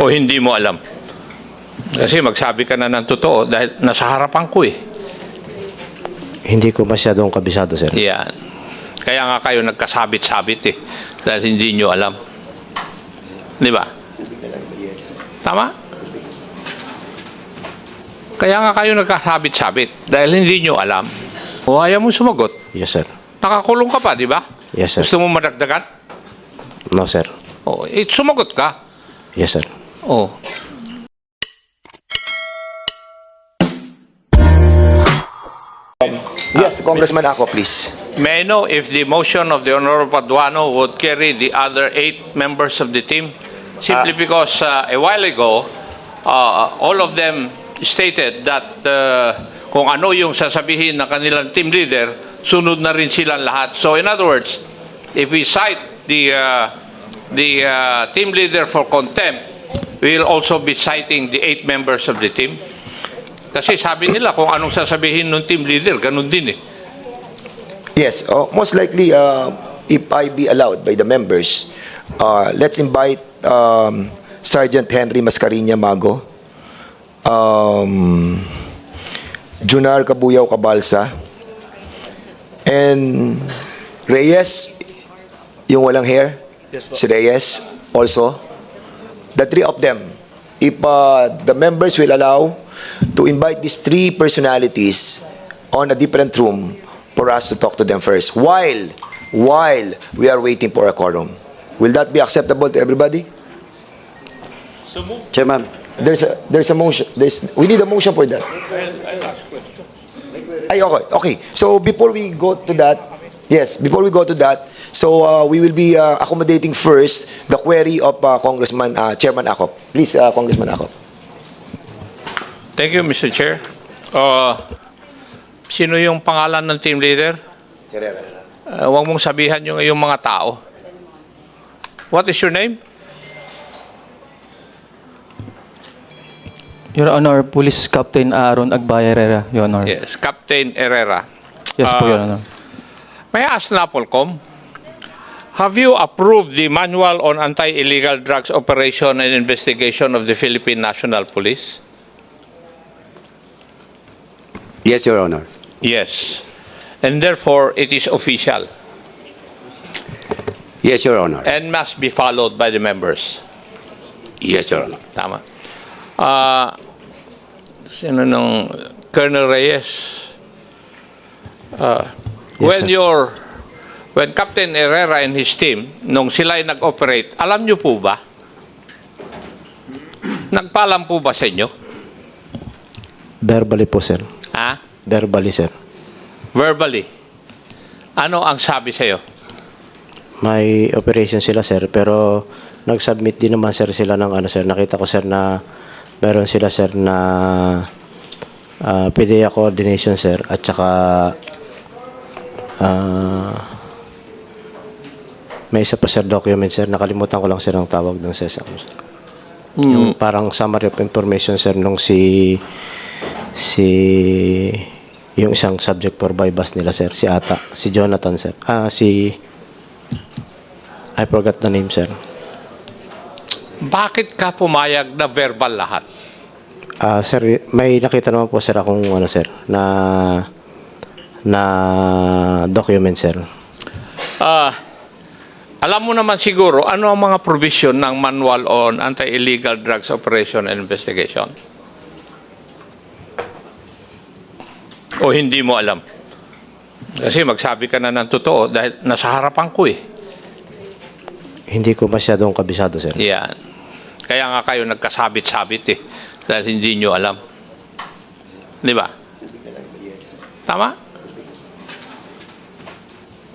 O hindi mo alam? Kasi magsabi ka na ng totoo dahil nasa harapan ko eh. Hindi ko masyadong kabisado, sir. Yan. Kaya nga kayo nagkasabit-sabit eh. Dahil hindi nyo alam. Di ba? Tama? Kaya nga kayo nagkasabit-sabit. Dahil hindi nyo alam. O ayaw mo sumagot. Yes, sir. Nakakulong ka pa, di ba? Yes, sir. Gusto mo madagdagan? No, sir. O, eh, sumagot ka. Yes, sir. O. Yes, Congressman Ako, please. May I know if the motion of the Honorable Paduano would carry the other eight members of the team? Simply because uh, a while ago, uh, all of them stated that uh, kung ano yung sasabihin ng kanilang team leader, sunod na rin silang lahat. So in other words, if we cite the, uh, the uh, team leader for contempt, we'll also be citing the eight members of the team. Kasi sabi nila kung anong sasabihin ng team leader, ganun din eh. Yes, uh, most likely, uh, if I be allowed by the members, uh, let's invite um, Sergeant Henry Mascariña Mago, um, Junar Kabuyaw Kabalsa, and Reyes, yung walang hair, si Reyes also. The three of them, if uh, the members will allow to invite these three personalities on a different room for us to talk to them first while while we are waiting for a quorum. Will that be acceptable to everybody? Chairman. There's a there's a motion. There's we need a motion for that. Ay, okay. Okay. So before we go to that, yes, before we go to that, so uh, we will be uh, accommodating first the query of uh, Congressman uh, Chairman Akop. Please, uh, Congressman Akop. Thank you, Mr. Chair. Uh, sino yung pangalan ng team leader? Uh, huwag mong sabihan yung iyong mga tao. What is your name? Your Honor, Police Captain Aaron Agbaya Herrera, Your Honor. Yes, Captain Herrera. Yes po, Ah, Your Honor. May I ask Napolcom, have you approved the Manual on Anti-Illegal Drugs Operation and Investigation of the Philippine National Police? Yes, Your Honor. Yes. And therefore, it is official Yes, Your Honor. and must be followed by the members. Yes, Your Honor. Tama. Ah, sino nung Colonel Reyes? Ah, when sir. your when Captain Herrera and his team nung sila ay nag-operate, alam niyo po ba? Nagpaalam po ba sa inyo? Verbally po, sir. Ha? Verbally, sir. Verbally. Ano ang sabi sa iyo? May operation sila, sir. Pero nag-submit din naman, sir, sila ng ano, sir. Nakita ko, sir, na meron sila, sir, na uh, PDEA coordination, sir. At saka ah, may isa pa, sir, document, sir. Nakalimutan ko lang, sir, ang tawag ng sir. Yung parang summary of information, sir, nung si si yung isang subject for bypass nila, sir. Si Ata. Si Jonathan, sir. Ah, si I forgot the name, sir. Bakit ka pumayag na verbal lahat? Ah, sir, may nakita naman po, sir, akong ano, sir, na na document, sir. Ah, alam mo naman siguro ano ang mga provision ng Manual on Anti-Illegal Drugs Operation and Investigation? O hindi mo alam? Kasi magsabi ka na ng totoo dahil nasa harapan ko eh. Hindi ko masyadong kabisado, sir. Yan. Kaya nga kayo nagkasabit-sabit eh. Dahil hindi nyo alam. Di ba? Tama?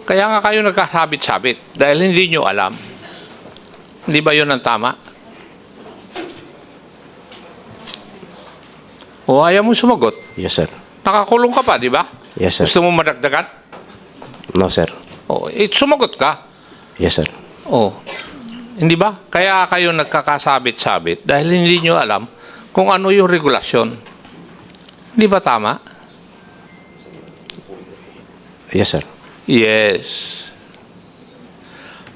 Kaya nga kayo nagkasabit-sabit. Dahil hindi nyo alam. Hindi ba yun ang tama? O ayaw mo sumagot. Yes, sir. Nakakulong ka pa, di ba? Yes, sir. Gusto mo madagdagan? No, sir. O, eh, sumagot ka. Yes, sir. Oh. Hindi ba? Kaya kayo nagkakasabit-sabit dahil hindi nyo alam kung ano yung regulasyon. Hindi ba tama? Yes, sir. Yes.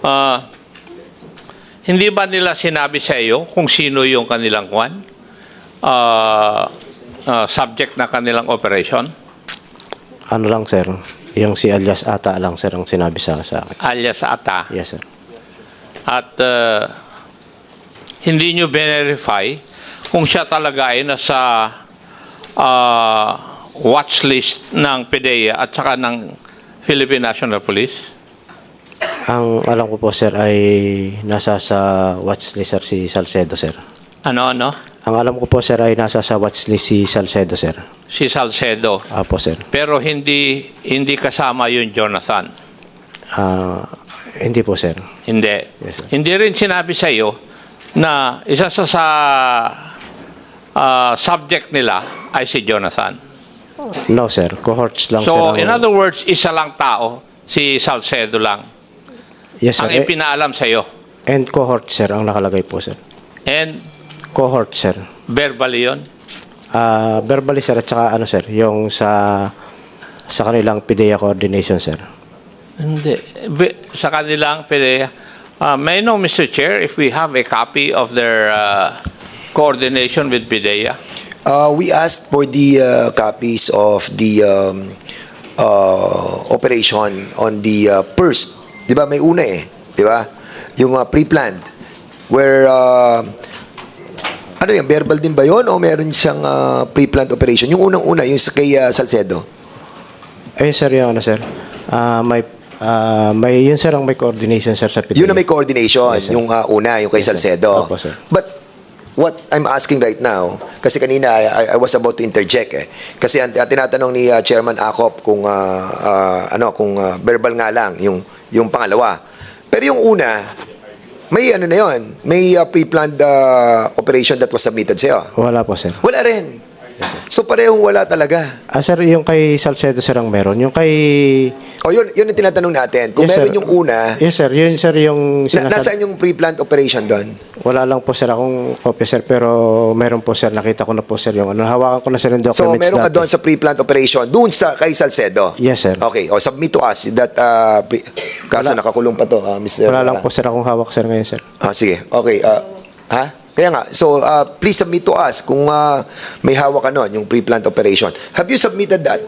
Ah, hindi ba nila sinabi sa iyo kung sino yung kanilang kwan? Ah, ah, subject na kanilang operation? Ano lang, sir? Yung si alias Ata lang, sir, ang sinabi sa, sa akin. Alias Ata. Yes, sir. At ah, hindi nyo verify kung siya talaga ay nasa ah, watch list ng PDEA at saka ng Philippine National Police? Ang alam ko po, sir, ay nasa sa watchlist, sir, si Salcedo, sir. Ano, ano? Ang alam ko po, sir, ay nasa sa watchlist si Salcedo, sir. Si Salcedo. Apo, sir. Pero hindi hindi kasama yung Jonathan. Ah, hindi po, sir. Hindi. Yes, sir. Hindi rin sinabi sa iyo na isa sa sa ah, subject nila ay si Jonathan. No, sir. Cohorts lang, sir. So, ang- in other words, isa lang tao, si Salcedo lang, yes, sir. ang Eh, ipinaalam sa iyo. and cohort, sir, ang nakalagay po, sir. And Cohort, sir. verbally yun. Ah, verbally, sir, at saka ano, sir, yung sa sa kanilang PDEA coordination, sir. Hindi. Ve- Sa kanilang PDEA. Uh, may I know, Mr. Chair, if we have a copy of their uh, coordination with PDEA? Uh, we asked for the uh, copies of the um, uh, operation on the uh, first. Di ba? May una eh. Di ba? Yung uh, pre-planned. Where, uh, ano yan, verbal din ba yun? O meron siyang uh, pre-planned operation? Yung unang-una, yung kay uh, Salcedo. Ayun, sir, yung ano, sir. Ah, may, ah, may, yun, sir, ang may coordination, sir, sa PDEA. Yun na may coordination, Yes, sir. yung uh, una, yung kay. Salcedo. Opo, sir. But what I'm asking right now, kasi kanina I, I- was about to interject eh. Kasi ang, ang tinatanong ni uh, Chairman Acop kung uh, uh, ano kung uh, verbal nga lang yung yung pangalawa. Pero yung una, may ano na yon, may uh, pre-planned uh, operation that was submitted sa'yo. Wala po, sir. Wala rin. So parehong wala talaga. Ah, sir, yung kay Salcedo, sir, ang meron. Yung kay... O yun, yun ang tinatanong natin. Kung Yes, meron sir. yung una, Yes, sir. Yun, sir, yung... na, sinasab- nasaan yung pre-planned operation doon? Wala lang po, sir, akong kopya, sir. Pero meron po, sir. Nakita ko na po, sir, yung ano. Hawakan ko na, sir, yung So documents meron ka dati. doon sa pre-planned operation, doon sa kay Salcedo? Yes, sir. Okay, o submit to us that uh, pre- kaso nakakulong pa to, uh, Mr. Wala lang po, sir, akong hawak, sir, ngayon, sir. Ah, sige. Okay, uh, ha? Kaya nga, so uh, please submit to us kung uh, may hawak ka nun, yung pre-planned operation. Have you submitted that?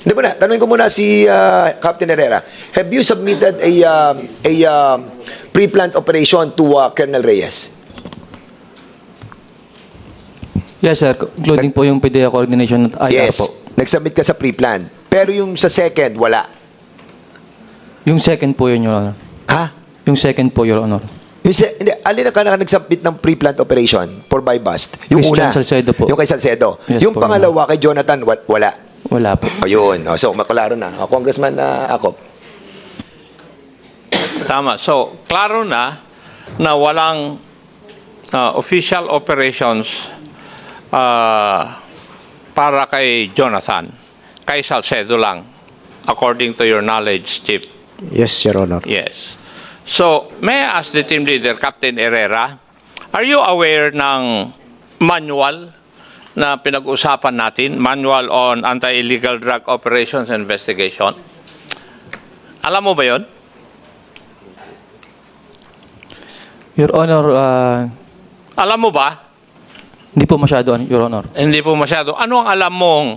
Hindi mo na, tanongin ko muna si uh, Captain Herrera. Have you submitted a, um, a um, pre-planned operation to uh, Colonel Reyes? Yes, sir. Including po yung PDEA coordination at IR yes. po. Nag-submit ka sa pre-planned. Pero yung sa second, wala. Yung second po yun, Your Honor. Ha? Yung second po, Your Honor. Yung se- hindi, alin ka na nag-submit ng pre-planned operation for by bust? Yung Christian una. Salcedo po. Yung kay Salcedo. Yes yung po, pangalawa kay Jonathan, wa- wala. Wala po. Ayun. Oh, so, maklaro na. Oh, Congressman uh, Akop. Tama. So, klaro na na walang uh, official operations uh, para kay Jonathan. Kay Salcedo lang, according to your knowledge, Chief. Yes, Your Honor. Yes. So, may I ask the team leader, Captain Herrera, are you aware ng manual na pinag-usapan natin, manual on anti-illegal drug operations and investigation? Alam mo ba yon? Your Honor, ah, Alam mo ba? hindi po masyado, Your Honor. Hindi po masyado. Ano ang alam mong,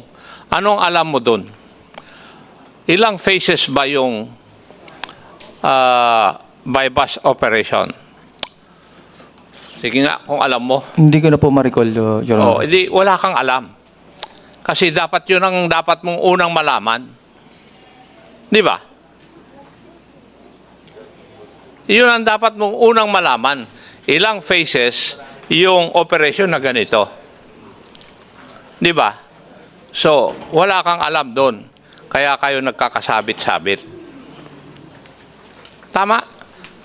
anong alam mo doon? Ilang phases ba yung ah, by bus operation? Sige nga, kung alam mo. Hindi ko na po ma-recall, Your Oh, Honor. hindi, wala kang alam. Kasi dapat yun ang dapat mong unang malaman. Di ba? Yun ang dapat mong unang malaman. Ilang phases yung operation na ganito. Di ba? So, wala kang alam doon. Kaya kayo nagkakasabit-sabit. Tama?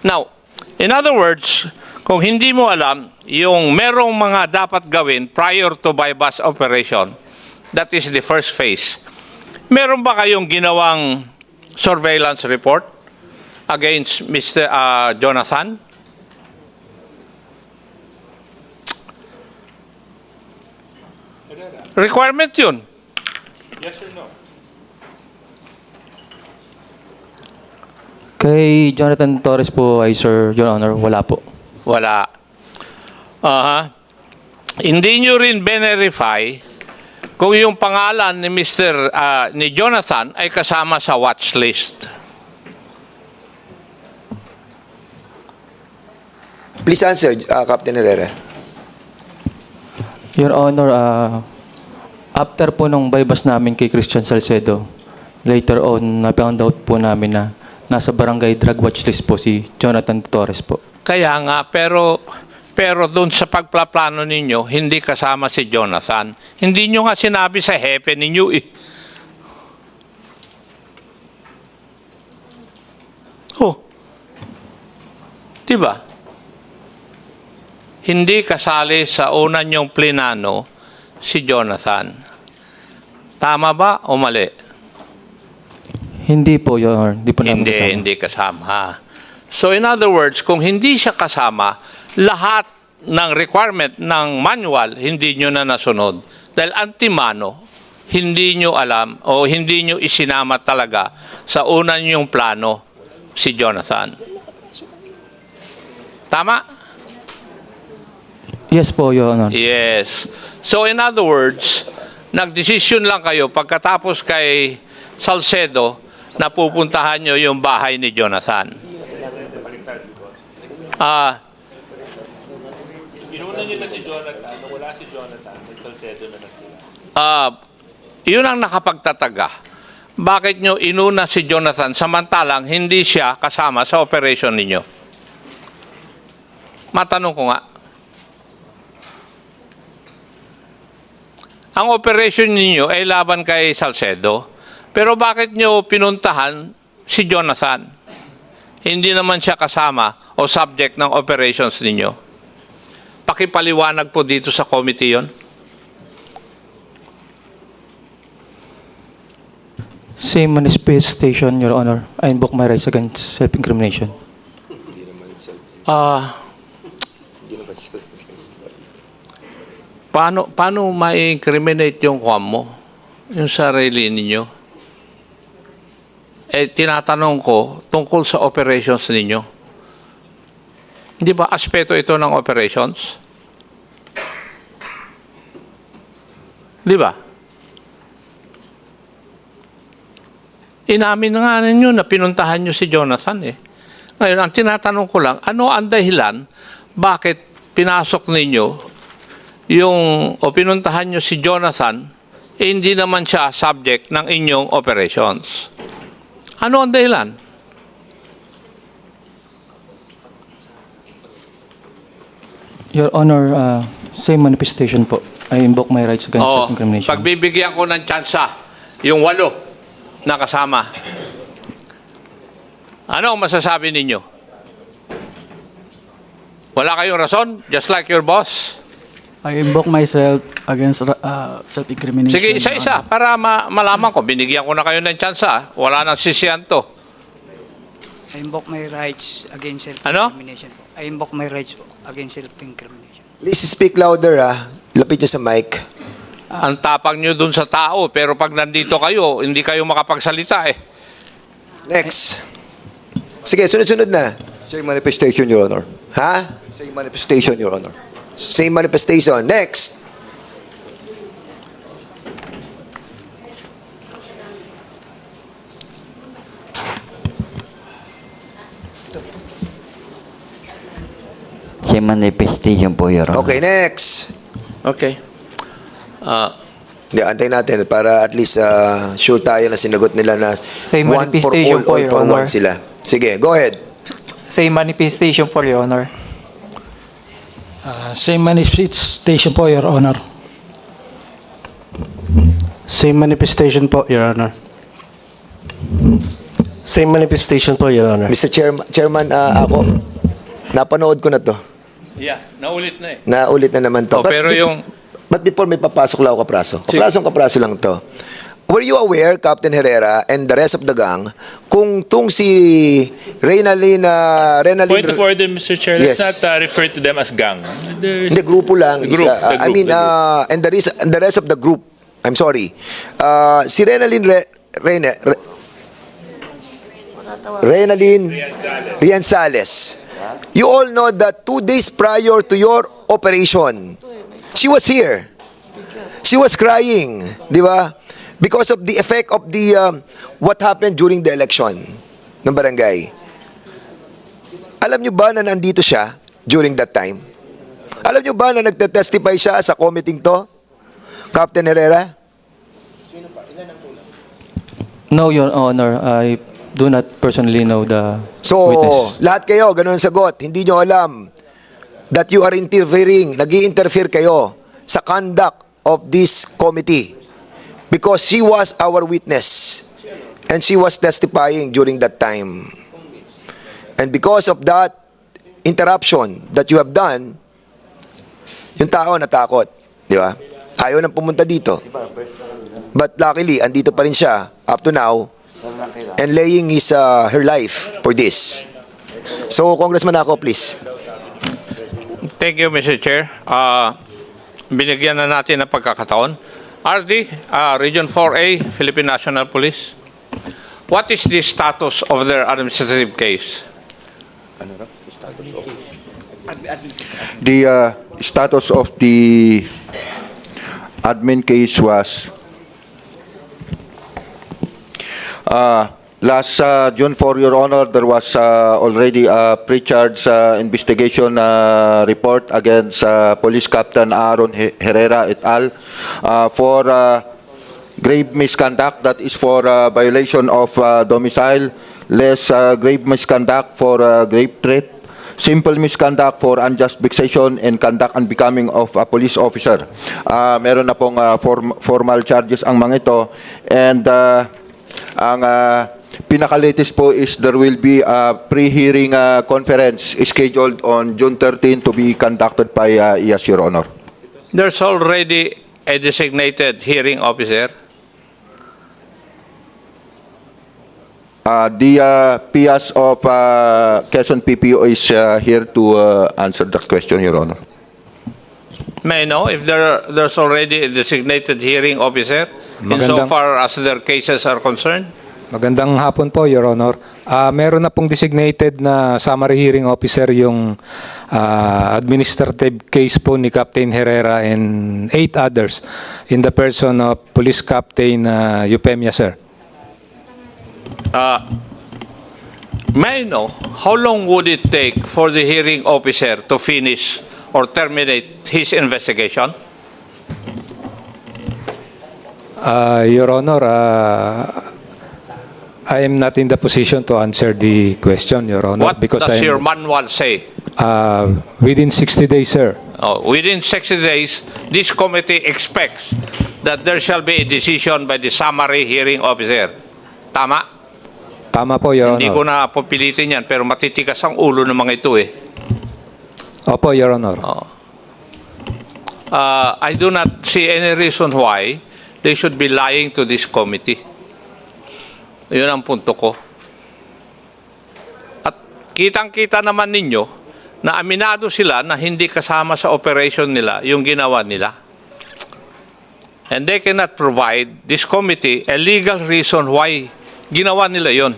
Now, in other words, kung hindi mo alam, yung merong mga dapat gawin prior to bypass operation, that is the first phase. Meron ba kayong ginawang surveillance report against Mr. uh, Jonathan? Requirement yun. Kay Jonathan Torres po ay, Sir, Your Honor, wala po. Wala. Aha. Hindi nyo rin verify kung yung pangalan ni Mr. ah, ni Jonathan ay kasama sa watch list. Please answer, uh, Captain Herrera. Your Honor, ah, after po nung bypass namin kay Christian Salcedo, later on, na-found out po namin na nasa barangay drug watch list po si Jonathan Torres po. Kaya nga, pero pero doon sa pagplaplano ninyo, hindi kasama si Jonathan. Hindi nyo nga sinabi sa hepe ninyo eh. Oh. Diba? Hindi kasali sa una nyong plinano si Jonathan. Tama ba o mali? Hindi po, Your Honor. Hindi po namin Hindi, kasama. hindi kasama. So in other words, kung hindi siya kasama, lahat ng requirement ng manual, hindi nyo na nasunod. Dahil antimano, hindi nyo alam o hindi nyo isinama talaga sa una nyong plano si Jonathan. Tama? Yes po, Your Honor. Yes. So in other words, nagdesisyon lang kayo pagkatapos kay Salcedo na pupuntahan nyo yung bahay ni Jonathan. Ah, Inuna na si Jonathan, nung wala si Jonathan, may Salcedo na sila. ah, yun ang nakapagtataga. Bakit nyo inuna si Jonathan samantalang hindi siya kasama sa operation ninyo? Matanong ko nga. Ang operation ninyo ay laban kay Salcedo. Pero bakit nyo pinuntahan si Jonathan? Hindi naman siya kasama o subject ng operations ninyo. Pakipaliwanag po dito sa committee yon. Same manifestation, Your Honor. I invoke my rights against self-incrimination. Ah. paano paano ma-incriminate yung kwan mo? Yung sarili ninyo? Eh, tinatanong ko tungkol sa operations ninyo. Hindi ba aspeto ito ng operations? Di ba? Inamin na nga ninyo na pinuntahan nyo si Jonathan eh. Ngayon, ang tinatanong ko lang, ano ang dahilan bakit pinasok ninyo yung o pinuntahan nyo si Jonathan eh, hindi naman siya subject ng inyong operations? Ano ang dahilan? Your Honor, uh, same manifestation po. I invoke my rights against Oo, self-incrimination. pagbibigyan ko ng tsansa, yung walo na kasama. Ano ang masasabi ninyo? Wala kayong rason? Just like your boss? I invoke myself against uh, self-incrimination. Sige, isa-isa, para ma- malaman ko. Binigyan ko na kayo ng tsansa. Wala nang sisiyan to. I invoke my rights against Ano? self-incrimination. I invoke my rights against self-incrimination. Please speak louder, ah. Lapit nyo sa mic. Ang tapang nyo dun sa tao, pero pag nandito kayo, hindi kayo makapagsalita eh. Next. Sige, sunod-sunod na. Same manifestation, Your Honor. Ha? Same manifestation, Your Honor. Same manifestation. Next. Same manifestation po, Your Honor. Okay, next. Okay. Ah, Hindi, antayin natin para at least uh, sure tayo na sinagot nila na Same one for manifestation all, po, all Your for Honor. one sila. Sige, go ahead. Same manifestation for Your Honor. Same manifestation po, Your Honor. Same manifestation po, Your Honor. Same manifestation po, Your Honor. Mr. Chairman, Chairman ah, ako, napanood ko na to. yeah, naulit na eh. Naulit na naman to. Oh, pero yung- But before may papasok lang ako kapraso. Kaprasong kapraso lang to. Were you aware, Captain Herrera and the rest of the gang, kung tung si Reynalyn, uh, Reynalyn... Point of order, Mr. Chair, let's Yes. not uh, refer to them as gang. There's- Hindi, grupo lang. The group, isa. the I group, mean, the group. uh, and, the and the rest of the group, I'm sorry. Uh, si Reynalyn, Re, Reyna, Re, Reynalyn Rian Sales. You all know that two days prior to your operation, she was here. She was crying, di ba? Because of the effect of the um, what happened during the election ng barangay. Alam nyo ba na nandito siya during that time? Alam nyo ba na nagte-testify siya sa committee to? Captain Herrera? No, Your Honor. I do not personally know the So, witness. lahat kayo, ganun ang sagot. Hindi nyo alam that you are interfering, nag interfere kayo sa conduct of this committee because she was our witness and she was testifying during that time. And because of that interruption that you have done, yung tao natakot. Di ba? Ayaw nang pumunta dito. But luckily, andito pa rin siya up to now and laying his, uh, her life for this. So, Congressman ako, please. Thank you, Mr. Chair. Uh, binigyan na natin ng pagkakataon. RD, uh, Region 4A, Philippine National Police. What is the status of their administrative case? The uh, status of the admin case was uh, last uh, June 4, Your Honor, there was uh, already a pre-charge uh, investigation uh, report against uh, Police Captain Aaron He- Herrera et al. uh, for uh, grave misconduct, that is for uh, violation of uh, domicile, less uh, grave misconduct for uh, grave threat, simple misconduct for unjust vexation and conduct unbecoming of a police officer. Ah, meron na pong ah, form- formal charges ang mga ito and ah, ang ah, pinaka-latest po is there will be a pre-hearing ah, conference scheduled on June 13 to be conducted by ah, yes, Your Honor. There's already a designated hearing officer. Uh, the uh, PS of uh, Quezon PPO is uh, here to uh, answer that question, Your Honor. May I know if there, there's already a designated hearing officer Magandang- insofar as their cases are concerned? Magandang hapon po, Your Honor. Ah, meron na pong designated na summary hearing officer yung ah, administrative case po ni Captain Herrera and eight others in the person of Police Captain uh, Eupemia, sir. Uh, may I know how long would it take for the hearing officer to finish or terminate his investigation? Uh, Your Honor, uh, I am not in the position to answer the question, Your Honor, What because does I your manual say? uh, within 60 days, sir. Oh, within 60 days, this committee expects that there shall be a decision by the summary hearing officer. Tama? Tama po, Your Hindi ko Honor. na pupilitin yan, pero matitikas ang ulo ng mga ito eh. Opo, Your Honor. Uh, I do not see any reason why they should be lying to this committee. Yun ang punto ko. At kitang-kita naman ninyo na aminado sila na hindi kasama sa operation nila yung ginawa nila. And they cannot provide this committee a legal reason why ginawa nila yon.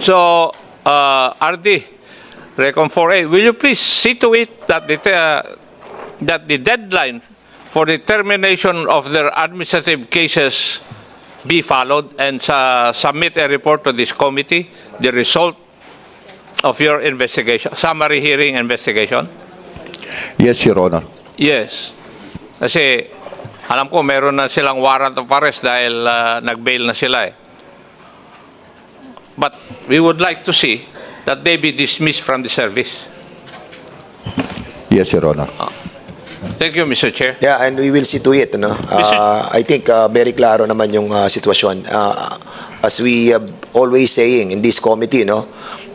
So, uh, RD, Recon 4A, will you please see to it that the, uh, that the deadline for the termination of their administrative cases be followed and uh, submit a report to this committee, the result of your investigation, summary hearing investigation? Yes, Your Honor. Yes. Kasi alam ko meron na silang warrant of arrest dahil uh, nag-bail na sila eh. But we would like to see that they be dismissed from the service. Yes, Your Honor. Thank you, Mr. Chair. Yeah, and we will see to it. No? Uh, I think uh, very klaro naman yung uh, sitwasyon. Uh, as we have always saying in this committee, no,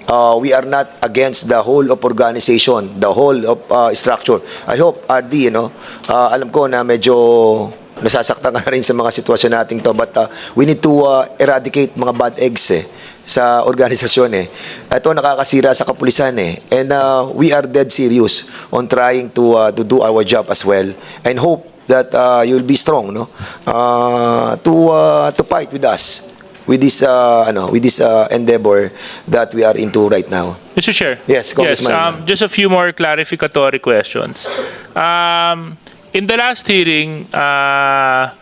uh, we are not against the whole of organization, the whole of uh, structure. I hope, RD, you know, uh, alam ko na medyo nasasaktan ka na rin sa mga sitwasyon nating to, but uh, we need to uh, eradicate mga bad eggs eh sa organisasyon eh. Ito nakakasira sa kapulisan eh. And uh, we are dead serious on trying to uh, to do our job as well and hope that uh, you'll be strong no uh, to uh, to fight with us with this uh, ano with this uh, endeavor that we are into right now. Mr. Chair. Yes, Congressman. um, just a few more clarificatory questions. Um, in the last hearing, uh,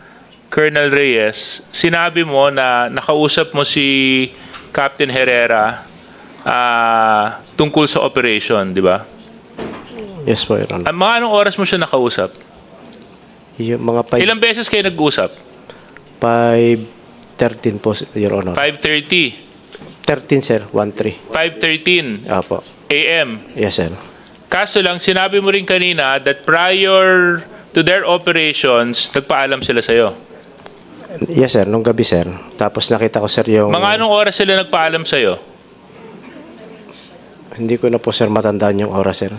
Colonel Reyes, sinabi mo na nakausap mo si Captain Herrera uh, tungkol sa operation, di ba? Yes po, Your Honor. Ah, mga anong oras mo siya nakausap? Yung mga Ilang beses kayo nag-usap? 5.13 po, Your Honor. 5.30, 13, sir. 1.3. 5.13 Apo. a.m. Yes, sir. Kaso lang, sinabi mo rin kanina that prior to their operations, nagpaalam sila sa'yo. Yes, sir. Nung gabi, sir. Tapos nakita ko, sir, yung... Mga anong oras sila nagpaalam sa'yo? Hindi ko na po, sir, matandaan yung oras, sir.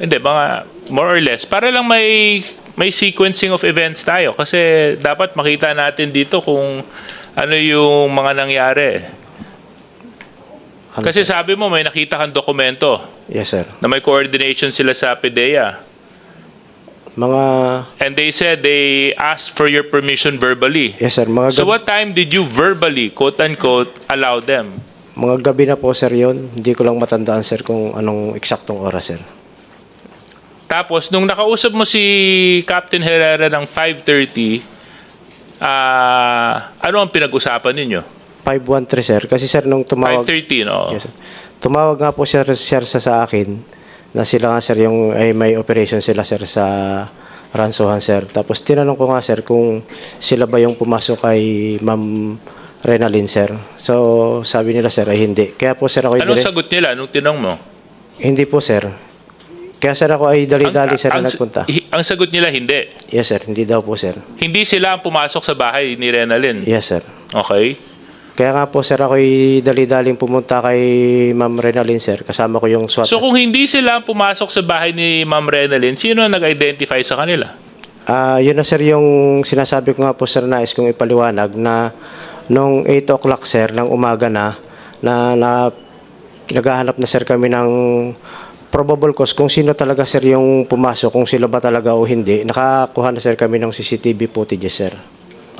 Hindi, mga more or less. Para lang may may sequencing of events tayo kasi dapat makita natin dito kung ano yung mga nangyari. Ano, Kasi sir? sabi mo may nakita kang dokumento Yes, sir. na may coordination sila sa PDEA. Mga... And they said they asked for your permission verbally. Yes, sir. Mga, So gab- what time did you verbally, quote-unquote, allow them? mga gabi na po, sir, yun. Hindi ko lang matandaan, sir, kung anong eksaktong oras, sir. Tapos, nung nakausap mo si Captain Herrera ng 5.30, ah ano ang pinag-usapan ninyo? 513, sir. Kasi, sir, nung tumawag... 5.30, no? Yes, sir. Tumawag nga po, sir, sir sa, sa akin na sila nga, sir, yung ay may operation sila, sir, sa Ransohan, sir. Tapos, tinanong ko nga, sir, kung sila ba yung pumasok kay Ma'am Renalyn, sir. So, sabi nila, sir, ay hindi. Kaya po, sir, ako ay Anong dire- sagot nila nung tinanong mo? Hindi po, sir. Kaya, sir, ako ay dali-dali, sir, ang, na nagpunta. hi- ang sagot nila, hindi. Yes, sir. Hindi daw po, sir. Hindi sila ang pumasok sa bahay ni Renalyn. Yes, sir. Okay? Kaya nga po, sir, ako ay dali-daling pumunta kay Ma'am Renalyn, sir. Kasama ko yung SWAT. So kung hindi sila pumasok sa bahay ni Ma'am Renalyn, sino ang nag-identify sa kanila? Ah, yun na sir yung sinasabi ko nga po sir nais kong ipaliwanag na nung 8 o'clock sir ng umaga na na, na naghahanap na sir kami ng probable cause kung sino talaga sir yung pumasok, kung sila ba talaga o hindi. Nakakuha na sir kami ng CCTV footage sir.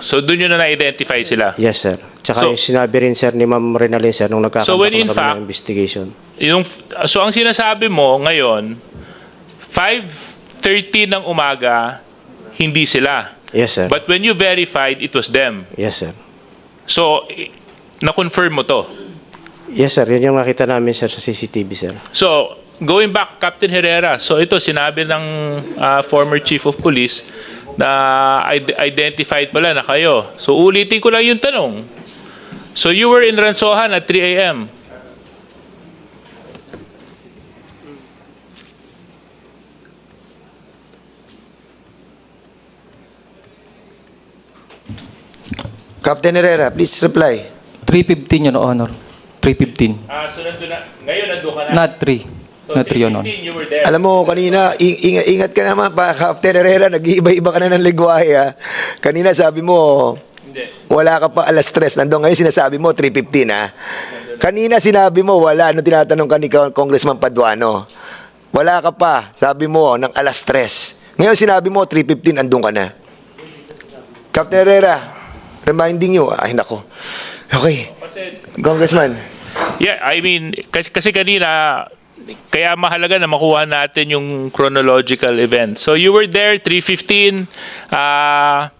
So doon yun na na-identify sila. Yes sir. Tsaka So- yung sinabi rin sir ni Ma'am Renalyn sir nung nagkakaroon So when in fact- ng investigation. Yung, so ang sinasabi mo ngayon, 5.30 ng umaga, hindi sila. Yes sir. But when you verified, it was them. yes sir. So, i- na-confirm mo to. Yes sir, yun yung nakita namin sir sa CCTV sir. So, going back, Captain Herrera, so ito sinabi ng ah, former chief of police na id- identified pala na kayo. So, ulitin ko lang yung tanong. So, you were in Ransohan at 3 a.m. Captain Herrera, please reply. 315, Your Honor. 315. Ah, so nandun na, ngayon nandun ka na. Not 3. So, Not 3, Your Honor. 3:15 you were there. Alam mo, kanina, ing- ingat, ka naman pa, Captain Herrera, nag-iiba-iba ka na ng ligwahe, ha? Kanina sabi mo, wala ka pa alas 3. Nandun ngayon sinasabi mo, 3.15, ha? Kanina sinabi mo, wala. Ano tinatanong ka ni Con- Congressman Paduano? Wala ka pa, sabi mo, ng alas 3. Ngayon sinabi mo, 3.15, andun ka na. Captain Herrera, reminding you, ay nako. Okay, Congressman. Yeah, I mean, kasi, kasi kanina, kaya mahalaga na makuha natin yung chronological event. So you were there, 3.15. Ah,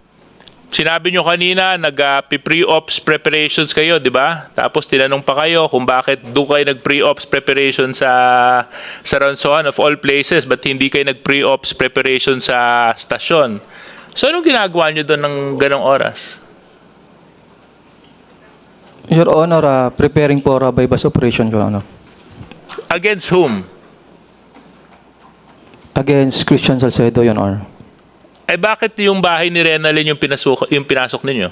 sinabi nyo kanina, nag-pre-ops preparations kayo, di ba? Tapos tinanong pa kayo kung bakit doon kayo nag-pre-ops preparation sa, sa Ronsoan of all places, but hindi kayo nag-pre-ops preparation sa stasyon. So anong ginagawa nyo doon ng ganong oras? Your Honor, ah, preparing for a bypass operation, Your Honor. Against whom? Against Christian Salcedo, Your Honor. Eh bakit yung bahay ni Renalyn yung pinasok, yung pinasok ninyo?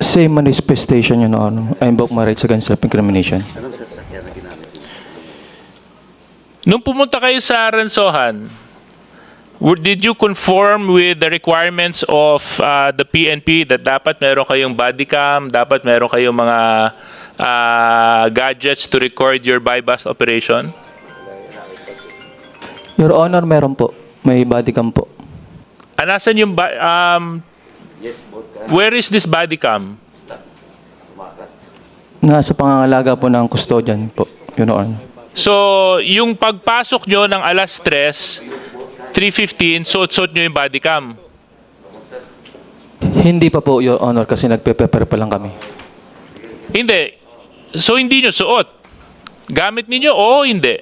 Same manifestation, Your Honor. I invoke my rights against self-incrimination. Nung pumunta kayo sa Ransohan, w- did you conform with the requirements of uh, the PNP that dapat meron kayong body cam, dapat meron kayong mga uh, gadgets to record your bypass operation? Your Honor, meron po. May body cam po. Ah, nasan yung, ba- um, Where is this body cam? Nasa pangangalaga po ng custodian po, Your Honor. So, yung pagpasok nyo ng alas 3, 3.15, suot-suot nyo yung body cam. Hindi pa po, Your Honor, kasi nagpe-prepare pa lang kami. Hindi. So, hindi nyo suot. Gamit ninyo o hindi?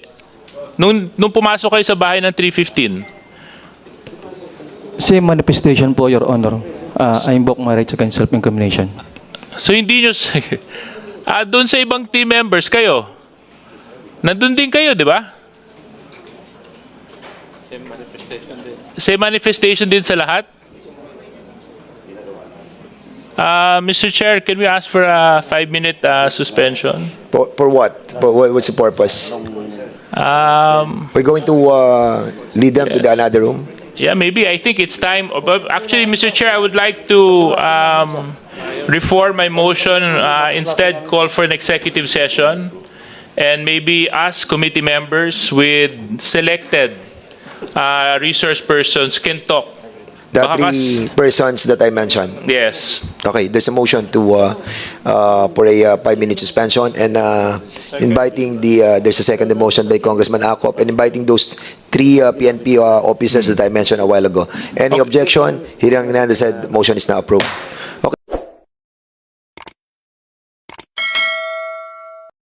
Nung, nung pumasok kayo sa bahay ng 3.15. Same manifestation po, Your Honor. Uh, I invoke my rights against self-incrimination. So, hindi nyo... ah, doon sa ibang team members kayo. Nandun din kayo, di ba? Same manifestation din sa lahat? Uh, Mr. Chair, can we ask for a five-minute uh, suspension? For, for what? For what- what's the purpose? Um, We're going to uh, lead them to the another room? Yeah, maybe I think it's time. But actually, Mr. Chair, I would like to um, reform my motion. Uh, instead, call for an executive session, and maybe ask committee members with selected uh, resource persons can talk. The Baka three persons that I mentioned. Yes. Okay, there's a motion to, uh, uh, for a uh, five-minute suspension and uh, inviting the, uh, there's a second motion by Congressman Acop and inviting those three uh, PNP uh, officers that I mentioned a while ago. Any objection? Hearing none, the said motion is now approved.